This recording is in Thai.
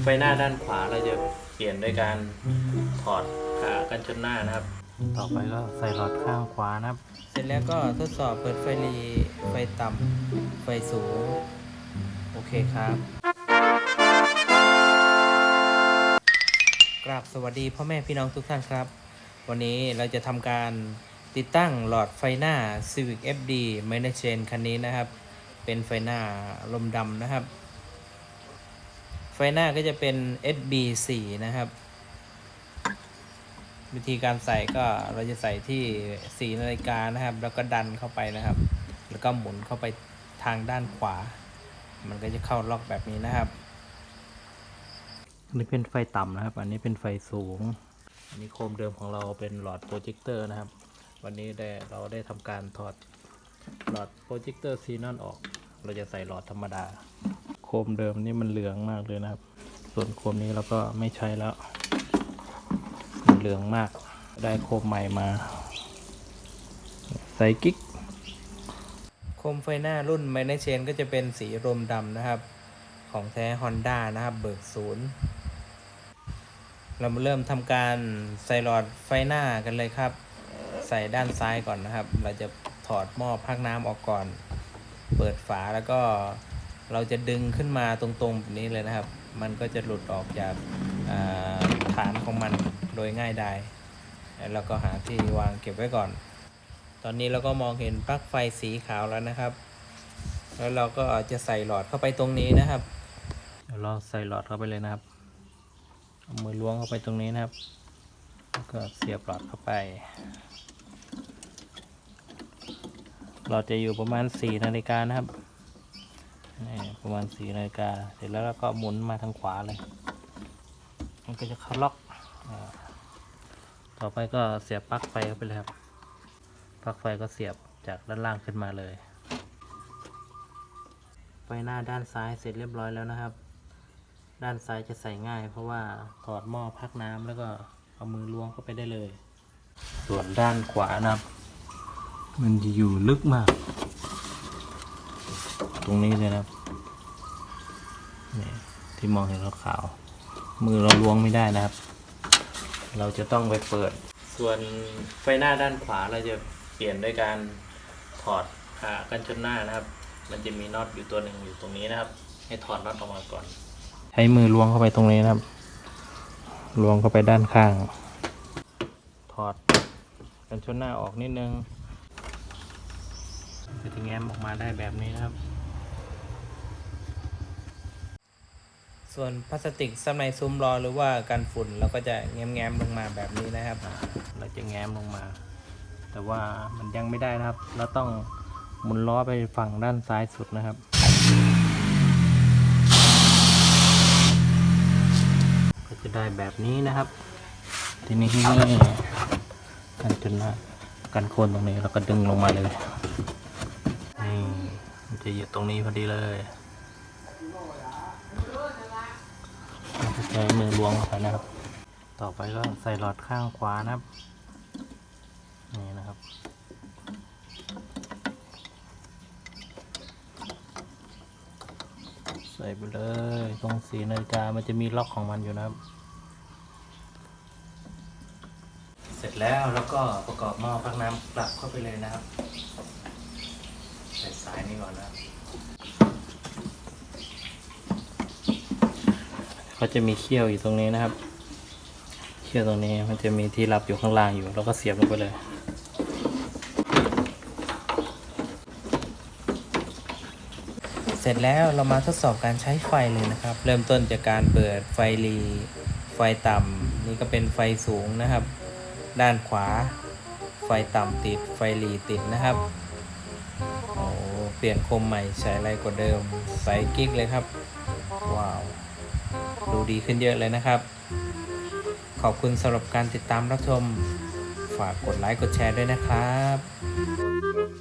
ไฟหน้าด้านขวาเราจะเปลี่ยนด้วยการถอดขากันชนหน้านะครับ ต่อไปก็ใส่หลอดข้างขวานะครับ เสร็จแล้วก็ทดสอบเปิดไฟรีไฟต่ำไฟสูง โอเคครับกราบสวัสดีพ่อแม่พี่น้องทุกท่านครับ วันนี้เราจะทำการติดตั้งหลอดไฟหน้า Civic FD m a n a g e n คันนี้นะครับ เป็นไฟหน้าลมดำนะครับ ไฟหน้าก็จะเป็น SB4 นะครับ วิธีการใส่ก็เราจะใส่ที่สีนาฬิกานะครับ แล้วก็ดันเข้าไปนะครับ แล้วก็หมุนเข้าไปทางด้านขวา มันก็จะเข้าล็อกแบบนี้นะครับอันนี้เป็นไฟต่ำนะครับ อันนี้เป็นไฟสูง อันนี้โคมเดิมของเราเป็นหลอดโปรเจคเตอร์นะครับ วันนี้ได้เราได้ทำการถอดหลอดโปรเจคเตอร์ซีนอนออก เราจะใส่หลอดธรรมดา คมเดิมนี่มันเหลืองมากเลยนะครับ ส่วนโคมนี้เราก็ไม่ใช้แล้วมันเหลืองมาก ได้โคมใหม่มาใส่กิ๊กโคมไฟหน้ารุ่น m a n a g e n ก็จะเป็นสีรมดำนะครับ ของแท้ Honda นะครับ เบิกศูนย์เรามาเริ่มทำการใส่หลอดไฟหน้ากันเลยครับ ใส่ด้านซ้ายก่อนนะครับ เราจะถอดหม้อพักน้ำออกก่อน เปิดฝาแล้วก็ เราจะดึงขึ้นมาตรงๆแบบนี้เลยนะครับ มันก็จะหลุดออกจากฐานของมันโดยง่ายดายแล้วก็หาที่วางเก็บไว้ก่อน ตอนนี้เราก็มองเห็นปลั๊กไฟสีขาวแล้วนะครับ แล้วเราก็จะใส่หลอดเข้าไปตรงนี้นะครับเดี๋ยวเราใส่หลอดเข้าไปเลยนะครับเอามือล้วงเข้าไปตรงนี้นะครับแล้วก็เสียบหลอดเข้าไปหลอดจะอยู่ประมาณ4นาฬิกานะครับ นี่ประมาณ4นาฬิกาเสร็จแล้วเราก็หมุนมาทางขวาเลย มันก็จะเข้าล็อกต่อไปก็เสียบปลั๊กไฟเข้าไปเลยครับปลั๊กไฟก็เสียบจากด้านล่างขึ้นมาเลย ไฟหน้าด้านซ้ายเสร็จเรียบร้อยแล้วนะครับ ด้านซ้ายจะใส่ง่าย เพราะว่าถอดหม้อพักน้ำแล้วก็เอามือล้วงเข้าไปได้เลย ส่วนด้านขวานะครับ มันจะอยู่ลึกมาก ตรงนี้เลยนะครับ นี่ที่มองเห็นขาวๆมือเราล้วงไม่ได้นะครับ เราจะต้องไปเปิด ส่วนไฟหน้าด้านขวาเราจะเปลี่ยนด้วยการถอดกันชนหน้านะครับ มันจะมีน็อตอยู่ตัวหนึ่งอยู่ตรงนี้นะครับ ให้ถอดน็อตออกมาก่อน ใช้มือล้วงเข้าไปตรงนี้นะครับล้วงเข้าไปด้านข้าง ถอดกันชนหน้าออกนิดนึงจะถึงแง้มออกมาได้แบบนี้นะครับ ส่วนพลาสติกสำในซุ้มล้อหรือว่ากันฝุ่นเราก็จะแง้มๆลงมาแบบนี้นะครับ เราจะแง้มลงมา แต่ว่ามันยังไม่ได้นะครับ เราต้องหมุนล้อไปฝั่งด้านซ้ายสุดนะครับ ก็จะได้แบบนี้นะครับ ทีนี้กันจนหน้ากันโคนตรงนี้แล้วก็ดึงลงมาเลยนี่มันจะอยู่ตรงนี้พอดีเลยเรา จะใช้มือล้วงเข้าไปนะครับ ต่อไปก็ใส่หลอดข้างขวานะครับ นี่นะครับ ใส่ไปเลยตรงสีนาฬิกามันจะมีล็อกของมันอยู่นะครับ เสร็จแล้วแล้วก็ประกอบหม้อพักน้ำกลับเข้าไปเลยนะครับ ใส่สายนี้ก่อนนะครับ เขาจะมีเขี้ยวอยู่ตรงนี้นะครับเขี้ยวตรงนี้มันจะมีที่รับอยู่ข้างล่างอยู่แล้วก็เสียบลงไปเลยเสร็จแล้วเรามาทดสอบการใช้ไฟเลยนะครับ เริ่มต้นจากการเปิดไฟรีไฟต่ำนี่ก็เป็นไฟสูงนะครับ ด้านขวา ไฟต่ำติดไฟรีติดนะครับโอ้เปลี่ยนโคมใหม่ใช้อะไรกว่าเดิมใส่กิ๊กเลยครับ ว้าว ดูดีขึ้นเยอะเลยนะครับ ขอบคุณสำหรับการติดตามรับชม ฝากกดไลค์กดแชร์ด้วยนะครับ